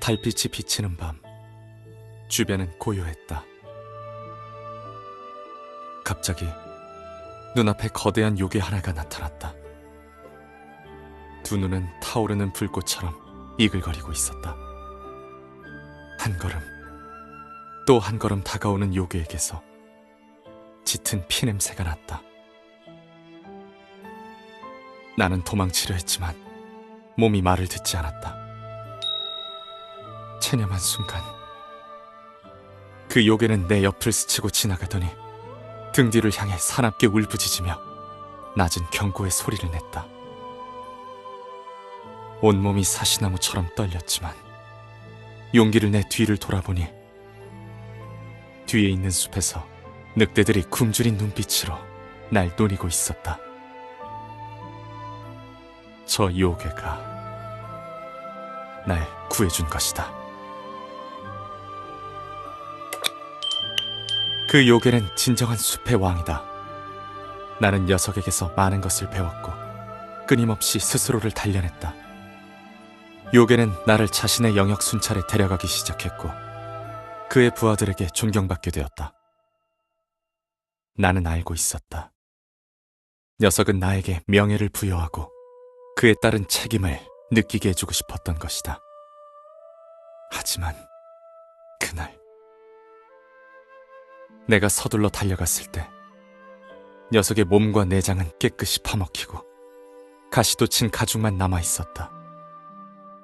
달빛이 비치는 밤, 주변은 고요했다. 갑자기 눈앞에 거대한 요괴 하나가 나타났다. 두 눈은 타오르는 불꽃처럼 이글거리고 있었다. 한 걸음, 또 한 걸음 다가오는 요괴에게서 짙은 피냄새가 났다. 나는 도망치려 했지만 몸이 말을 듣지 않았다. 체념한 순간 그 요괴는 내 옆을 스치고 지나가더니 등 뒤를 향해 사납게 울부짖으며 낮은 경고의 소리를 냈다. 온몸이 사시나무처럼 떨렸지만 용기를 내 뒤를 돌아보니 뒤에 있는 숲에서 늑대들이 굶주린 눈빛으로 날 노리고 있었다. 저 요괴가 날 구해준 것이다. 그 요괴는 진정한 숲의 왕이다. 나는 녀석에게서 많은 것을 배웠고 끊임없이 스스로를 단련했다. 요괴는 나를 자신의 영역 순찰에 데려가기 시작했고 그의 부하들에게 존경받게 되었다. 나는 알고 있었다. 녀석은 나에게 명예를 부여하고 그에 따른 책임을 느끼게 해주고 싶었던 것이다. 하지만 그날 내가 서둘러 달려갔을 때 녀석의 몸과 내장은 깨끗이 파먹히고 가시도 친 가죽만 남아 있었다.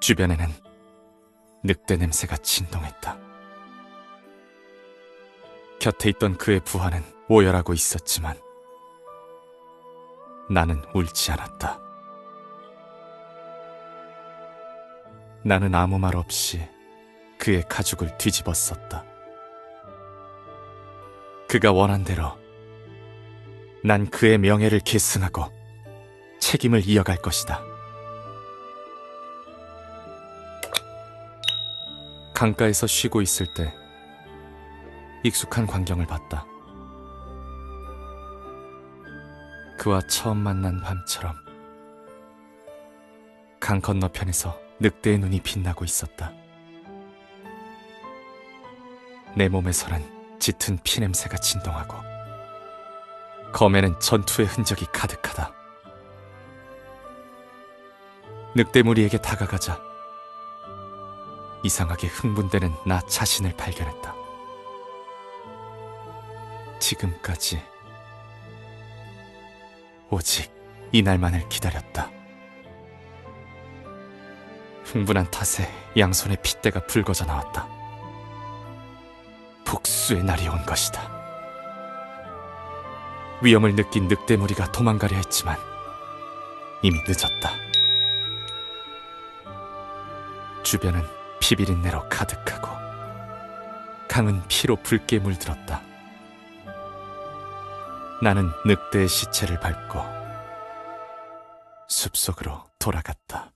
주변에는 늑대 냄새가 진동했다. 곁에 있던 그의 부하는 오열하고 있었지만 나는 울지 않았다. 나는 아무 말 없이 그의 가죽을 뒤집어 썼다. 그가 원한 대로 난 그의 명예를 계승하고 책임을 이어갈 것이다. 강가에서 쉬고 있을 때 익숙한 광경을 봤다. 그와 처음 만난 밤처럼 강 건너편에서 늑대의 눈이 빛나고 있었다. 내 몸에서는 짙은 피냄새가 진동하고 검에는 전투의 흔적이 가득하다. 늑대 무리에게 다가가자 이상하게 흥분되는 나 자신을 발견했다. 지금까지 오직 이날만을 기다렸다. 흥분한 탓에 양손에 핏대가 붉어져 나왔다. 복수의 날이 온 것이다. 위험을 느낀 늑대 무리가 도망가려 했지만 이미 늦었다. 주변은 피비린내로 가득하고 강은 피로 붉게 물들었다. 나는 늑대의 시체를 밟고 숲속으로 돌아갔다.